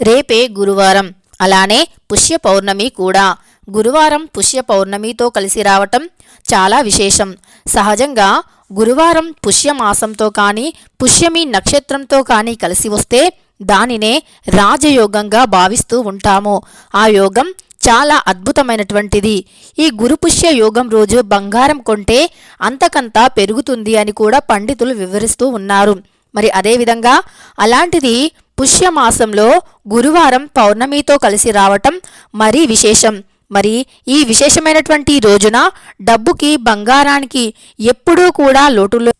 రేపే గురువారం. అలానే పుష్య పౌర్ణమి కూడా. గురువారం పుష్య పౌర్ణమితో కలిసి రావటం చాలా విశేషం. సహజంగా గురువారం పుష్యమాసంతో కానీ పుష్యమి నక్షత్రంతో కానీ కలిసి వస్తే దానినే రాజయోగంగా భావిస్తూ ఉంటాము. ఆ యోగం చాలా అద్భుతమైనటువంటిది. ఈ గురుపుష్య యోగం రోజు బంగారం కొంటే అంతకంతా పెరుగుతుంది అని కూడా పండితులు వివరిస్తూ ఉన్నారు. మరి అదేవిధంగా అలాంటిది పుష్యమాసంలో గురువారం పౌర్ణమితో కలిసి రావటం మరీ విశేషం. మరి ఈ విశేషమైనటువంటి రోజున డబ్బుకి బంగారానికి ఎప్పుడూ కూడా లోటులో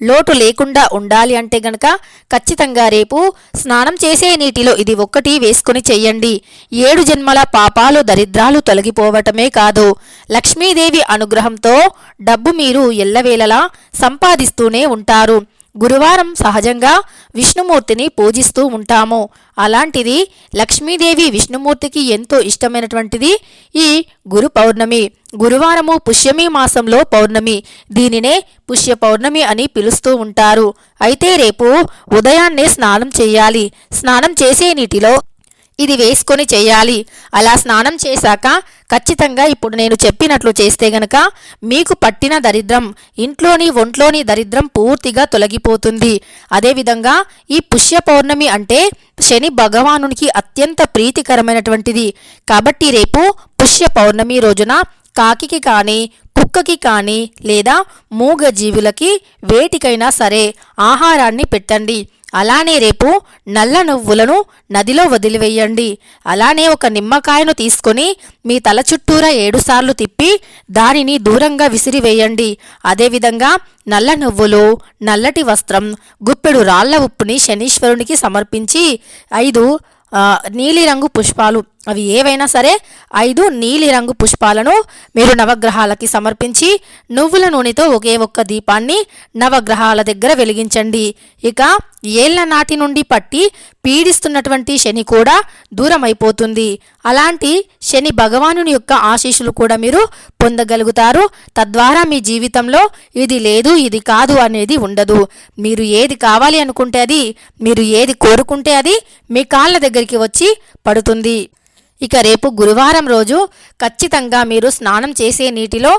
లోటు లేకుండా ఉండాలి అంటే గనక ఖచ్చితంగా రేపు స్నానం చేసే నీటిలో ఇది ఒక్కటి వేసుకుని చెయ్యండి ఏడు జన్మల పాపాలు దరిద్రాలు తొలగిపోవటమే కాదు. లక్ష్మీదేవి అనుగ్రహంతో డబ్బు మీరు ఎల్లవేళలా సంపాదిస్తూనే ఉంటారు. గురువారం సహజంగా విష్ణుమూర్తిని పూజిస్తూ ఉంటాము. అలాంటిది లక్ష్మీదేవి విష్ణుమూర్తికి ఎంతో ఇష్టమైనటువంటిది ఈ గురు పౌర్ణమి. గురువారము పుష్యమి మాసంలో పౌర్ణమి. దీనినే పుష్య పౌర్ణమి అని పిలుస్తూ ఉంటారు. అయితే రేపు ఉదయాన్నే స్నానం చేయాలి. స్నానం చేసే నీటిలో ఇది వేసుకొని చేయాలి. అలా స్నానం చేశాక ఖచ్చితంగా ఇప్పుడు నేను చెప్పినట్లు చేస్తే గనక మీకు పట్టిన దరిద్రం ఇంట్లోని ఒంట్లోని దరిద్రం పూర్తిగా తొలగిపోతుంది. అదేవిధంగా ఈ పుష్య పౌర్ణమి అంటే శని భగవానునికి అత్యంత ప్రీతికరమైనటువంటిది. కాబట్టి రేపు పుష్య పౌర్ణమి రోజున కాకికి కానీ కుక్కకి కానీ లేదా మూగ జీవులకి వేటికైనా సరే ఆహారాన్ని పెట్టండి. అలానే రేపు నల్ల నువ్వులను నదిలో వదిలివేయండి. అలానే ఒక నిమ్మకాయను తీసుకొని మీ తల చుట్టూరా ఏడుసార్లు తిప్పి దానిని దూరంగా విసిరివేయండి. అదేవిధంగా నల్ల నువ్వులు నల్లటి వస్త్రం గుప్పెడు రాళ్ళ ఉప్పుని శనీశ్వరునికి సమర్పించి ఐదు నీలిరంగు పుష్పాలు అవి ఏవైనా సరే ఐదు నీలిరంగు పుష్పాలను మీరు నవగ్రహాలకి సమర్పించి నువ్వుల నూనెతో ఒకే ఒక్క దీపాన్ని నవగ్రహాల దగ్గర వెలిగించండి. ఇక ఏళ్ళ నాటి నుండి పట్టి పీడిస్తున్నటువంటి శని కూడా దూరం అయిపోతుంది అలాంటి శని భగవానుని యొక్క ఆశీస్సులు కూడా మీరు పొందగలుగుతారు. తద్వారా మీ జీవితంలో ఇది లేదు ఇది కాదు అనేది ఉండదు. మీరు ఏది కావాలి అనుకుంటే అది మీరు ఏది కోరుకుంటే అది మీ కాళ్ళ దగ్గరికి వచ్చి పడుతుంది. ఇక రేపు గురువారం రోజు ఖచ్చితంగా మీరు స్నానం చేసే నీటిలో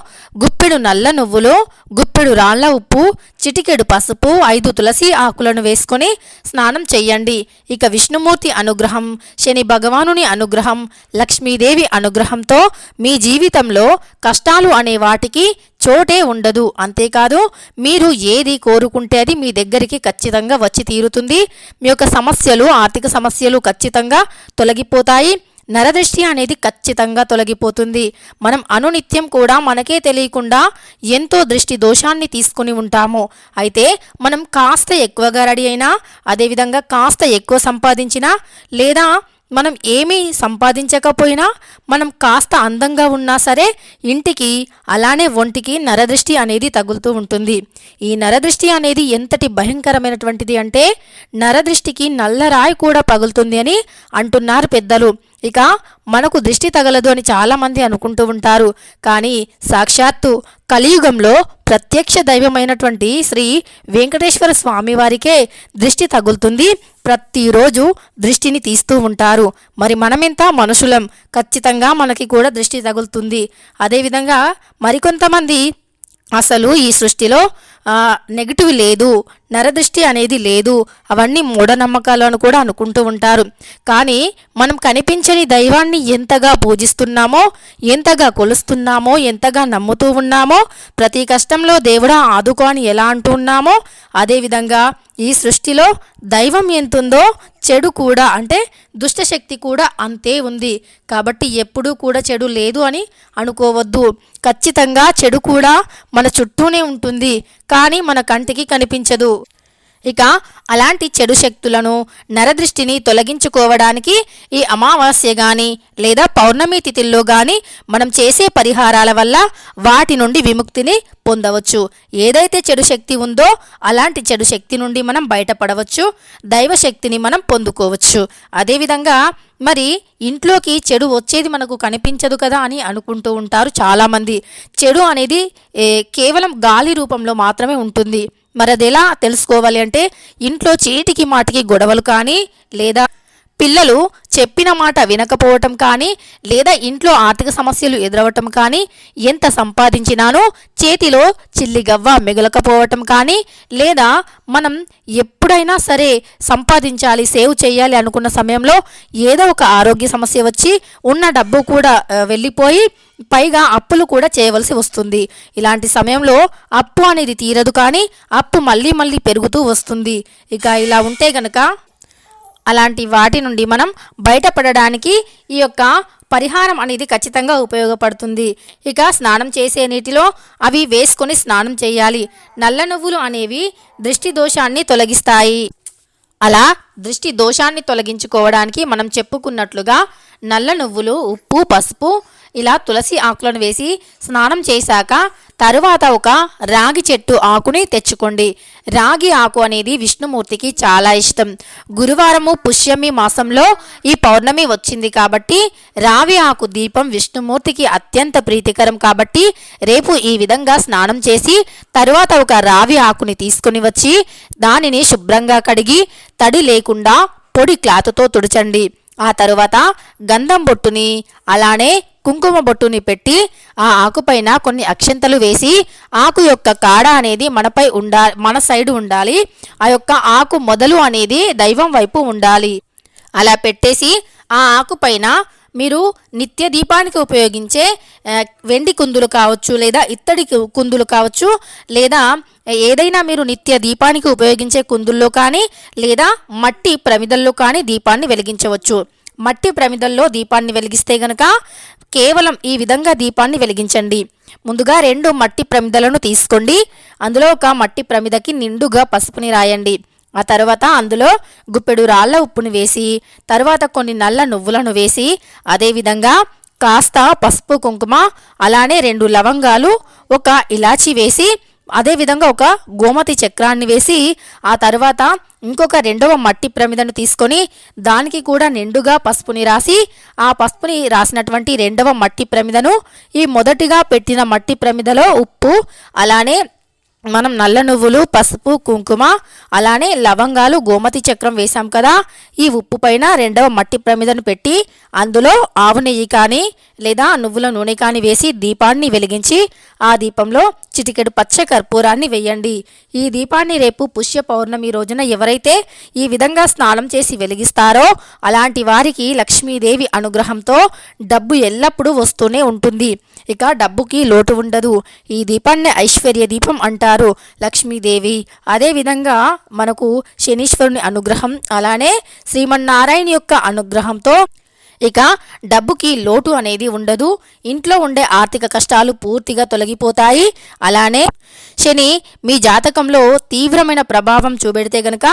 గుప్పెడు నల్ల నువ్వులు గుప్పెడు రాళ్ళ ఉప్పు చిటికెడు పసుపు ఐదు తులసి ఆకులను వేసుకొని స్నానం చెయ్యండి. ఇక విష్ణుమూర్తి అనుగ్రహం శని భగవానుని అనుగ్రహం లక్ష్మీదేవి అనుగ్రహంతో మీ జీవితంలో కష్టాలు అనే వాటికి చోటే ఉండదు. అంతేకాదు మీరు ఏది కోరుకుంటే అది మీ దగ్గరికి ఖచ్చితంగా వచ్చి తీరుతుంది. మీ యొక్క సమస్యలు ఆర్థిక సమస్యలు ఖచ్చితంగా తొలగిపోతాయి. నరదృష్టి అనేది ఖచ్చితంగా తొలగిపోతుంది. మనం అనునిత్యం కూడా మనకే తెలియకుండా ఎంతో దృష్టి దోషాన్ని తీసుకుని ఉంటాము. అయితే మనం కాస్త ఎక్కువగా రెడీ అయినా అదేవిధంగా కాస్త ఎక్కువ సంపాదించినా లేదా మనం ఏమీ సంపాదించకపోయినా మనం కాస్త అందంగా ఉన్నా సరే ఇంటికి అలానే ఒంటికి నరదృష్టి అనేది తగులుతూ ఉంటుంది. ఈ నరదృష్టి అనేది ఎంతటి భయంకరమైనటువంటిది అంటే నరదృష్టికి నల్లరాయి కూడా పగులుతుంది అని అంటున్నారు పెద్దలు. ఇక మనకు దృష్టి తగలదు అని చాలామంది అనుకుంటూ ఉంటారు. కానీ సాక్షాత్తు కలియుగంలో ప్రత్యక్ష దైవమైనటువంటి శ్రీ వెంకటేశ్వర స్వామి వారికే దృష్టి తగులుతుంది. ప్రతిరోజు దృష్టిని తీస్తూ ఉంటారు. మరి మనమెంత మనుషులం? ఖచ్చితంగా మనకి కూడా దృష్టి తగులుతుంది. అదేవిధంగా మరికొంతమంది అసలు ఈ సృష్టిలో నెగిటివ్ లేదు. నరదృష్టి అనేది లేదు. అవన్నీ మూఢనమ్మకాలు అని కూడా అనుకుంటూ ఉంటారు. కానీ మనం కనిపించని దైవాన్ని ఎంతగా పూజిస్తున్నామో ఎంతగా కొలుస్తున్నామో ఎంతగా నమ్ముతూ ఉన్నామో ప్రతి కష్టంలో దేవుడా ఆదుకో అని ఎలా అంటూ ఉన్నామో అదేవిధంగా ఈ సృష్టిలో దైవం ఎంతుందో చెడు కూడా అంటే దుష్టశక్తి కూడా అంతే ఉంది. కాబట్టి ఎప్పుడూ కూడా చెడు లేదు అని అనుకోవద్దు. ఖచ్చితంగా చెడు కూడా మన చుట్టూనే ఉంటుంది. కానీ మన కంటికి కనిపించదు. ఇక అలాంటి చెడు శక్తులను నరదృష్టిని తొలగించుకోవడానికి ఈ అమావాస్య గాని లేదా పౌర్ణమి తిథిల్లో గాని మనం చేసే పరిహారాల వల్ల వాటి నుండి విముక్తిని పొందవచ్చు. ఏదైతే చెడు శక్తి ఉందో అలాంటి చెడు శక్తి నుండి మనం బయటపడవచ్చు. దైవ శక్తిని మనం పొందుకోవచ్చు. అదేవిధంగా మరి ఇంట్లోకి చెడు వచ్చేది మనకు కనిపించదు కదా అని అనుకుంటూ ఉంటారు చాలామంది. చెడు అనేది కేవలం గాలి రూపంలో మాత్రమే ఉంటుంది. మరి అది ఎలా తెలుసుకోవాలి అంటే ఇంట్లో చీటికి మాటికి గొడవలు కానీ లేదా పిల్లలు చెప్పిన మాట వినకపోవటం కానీ లేదా ఇంట్లో ఆర్థిక సమస్యలు ఎదురవటం కానీ ఎంత సంపాదించినానో చేతిలో చిల్లిగవ్వ మిగలకపోవటం కానీ లేదా మనం ఎప్పుడైనా సరే సంపాదించాలి సేవ్ చేయాలి అనుకున్న సమయంలో ఏదో ఒక ఆరోగ్య సమస్య వచ్చి ఉన్న డబ్బు కూడా వెళ్ళిపోయి పైగా అప్పులు కూడా చేయవలసి వస్తుంది. ఇలాంటి సమయంలో అప్పు అనేది తీరదు కానీ అప్పు మళ్ళీ మళ్ళీ పెరుగుతూ వస్తుంది. ఇక ఇలా ఉంటే గనక అలాంటి వాటి నుండి మనం బయటపడడానికి ఈ యొక్క పరిహారం అనేది ఖచ్చితంగా ఉపయోగపడుతుంది. ఇక స్నానం చేసే నీటిలో అవి వేసుకొని స్నానం చేయాలి. నల్ల నువ్వులు అనేవి దృష్టి దోషాన్ని తొలగిస్తాయి. అలా దృష్టి దోషాన్ని తొలగించుకోవడానికి మనం చెప్పుకున్నట్లుగా నల్ల నువ్వులు ఉప్పు పసుపు ఇలా తులసి ఆకులను వేసి స్నానం చేశాక తరువాత ఒక రాగి చెట్టు ఆకుని తెచ్చుకోండి. రాగి ఆకు అనేది విష్ణుమూర్తికి చాలా ఇష్టం. గురువారము పుష్యమి మాసంలో ఈ పౌర్ణమి వచ్చింది కాబట్టి రావి ఆకు దీపం విష్ణుమూర్తికి అత్యంత ప్రీతికరం కాబట్టి రేపు ఈ విధంగా స్నానం చేసి తరువాత ఒక రావి ఆకుని తీసుకుని వచ్చి దానిని శుభ్రంగా కడిగి తడి లేకుండా పొడి క్లాత్తో తుడచండి. ఆ తరువాత గంధం బొట్టుని అలానే కుంకుమ బొట్టుని పెట్టి ఆ ఆకుపైన కొన్ని అక్షంతలు వేసి ఆకు యొక్క కాడ అనేది మనపై ఉండా మన సైడు ఉండాలి. ఆ యొక్క ఆకు మొదలు అనేది దైవం వైపు ఉండాలి. అలా పెట్టేసి ఆ ఆకుపైన మీరు నిత్య దీపానికి ఉపయోగించే వెండి కుందులు కావచ్చు లేదా ఇత్తడి కు- కుందులు కావచ్చు లేదా ఏదైనా మీరు నిత్య దీపానికి ఉపయోగించే కుందుల్లో కానీ లేదా మట్టి ప్రమిదల్లో కానీ దీపాన్ని వెలిగించవచ్చు. మట్టి ప్రమిదల్లో దీపాన్ని వెలిగిస్తే గనక కేవలం ఈ విధంగా దీపాన్ని వెలిగించండి. ముందుగా రెండు మట్టి ప్రమిదలను తీసుకోండి. అందులో ఒక మట్టి ప్రమిదకి నిండుగా పసుపుని రాయండి. ఆ తర్వాత అందులో గుప్పెడు రాళ్ళ ఉప్పుని వేసి తర్వాత కొన్ని నల్ల నువ్వులను వేసి అదేవిధంగా కాస్త పసుపు కుంకుమ అలానే రెండు లవంగాలు ఒక ఇలాచి వేసి అదేవిధంగా ఒక గోమతి చక్రాన్ని వేసి ఆ తర్వాత ఇంకొక రెండవ మట్టి ప్రమిదను తీసుకొని దానికి కూడా నిండుగా పసుపుని రాసి ఆ పసుపుని రాసినటువంటి రెండవ మట్టి ప్రమిదను ఈ మొదటిగా పెట్టిన మట్టి ప్రమిదలో ఉప్పు అలానే మనం నల్ల నువ్వులు పసుపు కుంకుమ అలానే లవంగాలు గోమతి చక్రం వేశాం కదా. ఈ ఉప్పు పైన రెండవ మట్టి ప్రమిదను పెట్టి అందులో ఆవు నెయ్యి కానీ లేదా నువ్వుల నూనె కాని వేసి దీపాన్ని వెలిగించి ఆ దీపంలో చిటికెడు పచ్చ కర్పూరాన్ని వేయండి. ఈ దీపాన్ని రేపు పుష్య పౌర్ణమి రోజున ఎవరైతే ఈ విధంగా స్నానం చేసి వెలిగిస్తారో అలాంటి వారికి లక్ష్మీదేవి అనుగ్రహంతో డబ్బు ఎల్లప్పుడూ వస్తూనే ఉంటుంది. ఇక డబ్బుకి లోటు ఉండదు. ఈ దీపాన్ని ఐశ్వర్య దీపం అంటారు లక్ష్మీదేవి. అదేవిధంగా మనకు శనీశ్వరుని అనుగ్రహం అలానే శ్రీమన్నారాయణ యొక్క అనుగ్రహంతో ఇక డబ్బుకి లోటు అనేది ఉండదు. ఇంట్లో ఉండే ఆర్థిక కష్టాలు పూర్తిగా తొలగిపోతాయి. అలానే శని మీ జాతకంలో తీవ్రమైన ప్రభావం చూపెడితే గనక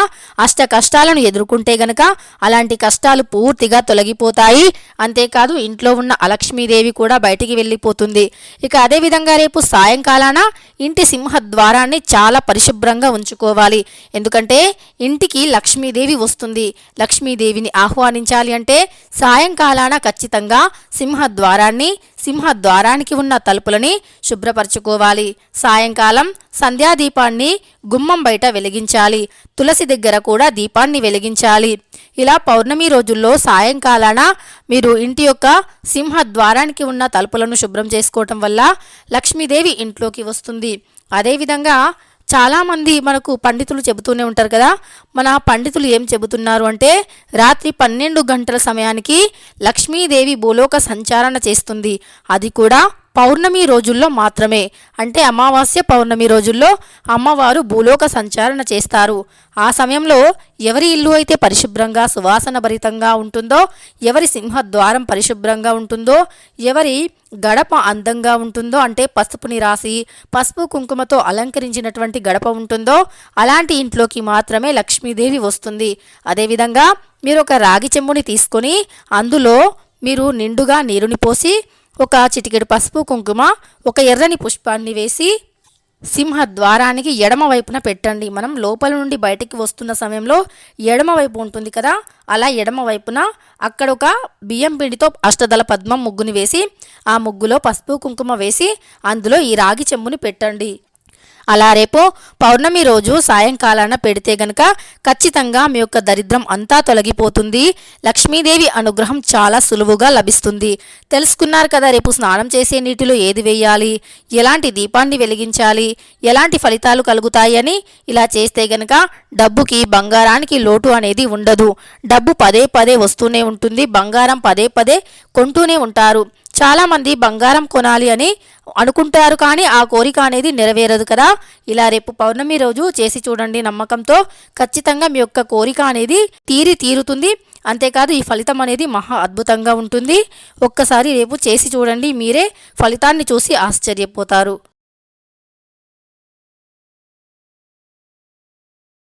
అష్ట కష్టాలను ఎదుర్కొంటే గనక అలాంటి కష్టాలు పూర్తిగా తొలగిపోతాయి. అంతేకాదు ఇంట్లో ఉన్న అలక్ష్మీదేవి కూడా బయటికి వెళ్ళిపోతుంది. ఇక అదేవిధంగా రేపు సాయంకాలాన ఇంటి సింహ ద్వారాన్ని చాలా పరిశుభ్రంగా ఉంచుకోవాలి. ఎందుకంటే ఇంటికి లక్ష్మీదేవి వస్తుంది. లక్ష్మీదేవిని ఆహ్వానించాలి అంటే సాయంకాలాన ఖచ్చితంగా సింహ ద్వారాన్ని సింహ ద్వారానికి ఉన్న తలుపులని శుభ్రపరచుకోవాలి. సాయంకాలం సంధ్యాదీపాన్ని గుమ్మం బయట వెలిగించాలి. తులసి దగ్గర కూడా దీపాన్ని వెలిగించాలి. ఇలా పౌర్ణమి రోజుల్లో సాయంకాలాన మీరు ఇంటి యొక్క సింహ ద్వారానికి ఉన్న తలుపులను శుభ్రం చేసుకోవటం వల్ల లక్ష్మీదేవి ఇంట్లోకి వస్తుంది. అదేవిధంగా చాలామంది మనకు పండితులు చెబుతూనే ఉంటారు కదా మన పండితులు ఏం చెబుతున్నారు అంటే రాత్రి పన్నెండు గంటల సమయానికి లక్ష్మీదేవి భూలోక సంచారణ చేస్తుంది. అది కూడా పౌర్ణమి రోజుల్లో మాత్రమే. అంటే అమావాస్య పౌర్ణమి రోజుల్లో అమ్మవారు భూలోక సంచారణ చేస్తారు. ఆ సమయంలో ఎవరి ఇల్లు అయితే పరిశుభ్రంగా సువాసన భరితంగా ఉంటుందో ఎవరి సింహద్వారం పరిశుభ్రంగా ఉంటుందో ఎవరి గడప అందంగా ఉంటుందో అంటే పసుపుని రాసి పసుపు కుంకుమతో అలంకరించినటువంటి గడప ఉంటుందో అలాంటి ఇంట్లోకి మాత్రమే లక్ష్మీదేవి వస్తుంది. అదేవిధంగా మీరు ఒక రాగి చెంబుని తీసుకొని అందులో మీరు నిండుగా నీరుని పోసి ఒక చిటికెడు పసుపు కుంకుమ ఒక ఎర్రని పుష్పాన్ని వేసి సింహ ద్వారానికి ఎడమ వైపున పెట్టండి. మనం లోపల నుండి బయటికి వస్తున్న సమయంలో ఎడమ వైపు ఉంటుంది కదా అలా ఎడమ వైపున అక్కడ ఒక బియ్యం పిండితో అష్టదళ పద్మం ముగ్గుని వేసి ఆ ముగ్గులో పసుపు కుంకుమ వేసి అందులో ఈ రాగి చెంబుని పెట్టండి. అలా రేపు పౌర్ణమి రోజు సాయంకాలాన పెడితే గనక ఖచ్చితంగా మీ యొక్క దరిద్రం అంతా తొలగిపోతుంది. లక్ష్మీదేవి అనుగ్రహం చాలా సులువుగా లభిస్తుంది. తెలుసుకున్నారు కదా రేపు స్నానం చేసే నీటిలో ఏది వేయాలి? ఎలాంటి దీపాన్ని వెలిగించాలి? ఎలాంటి ఫలితాలు కలుగుతాయని ఇలా చేస్తే గనక డబ్బుకి బంగారానికి లోటు అనేది ఉండదు. డబ్బు పదే పదే వస్తూనే ఉంటుంది. బంగారం పదే పదే కొంటూనే ఉంటారు. చాలామంది బంగారం కొనాలి అని అనుకుంటారు కానీ ఆ కోరిక అనేది నెరవేరదు కదా. ఇలా రేపు పౌర్ణమి రోజు చేసి చూడండి నమ్మకంతో ఖచ్చితంగా మీ యొక్క కోరిక అనేది తీరి తీరుతుంది. అంతేకాదు ఈ ఫలితం అనేది మహా అద్భుతంగా ఉంటుంది. ఒక్కసారి రేపు చేసి చూడండి మీరే ఫలితాన్ని చూసి ఆశ్చర్యపోతారు.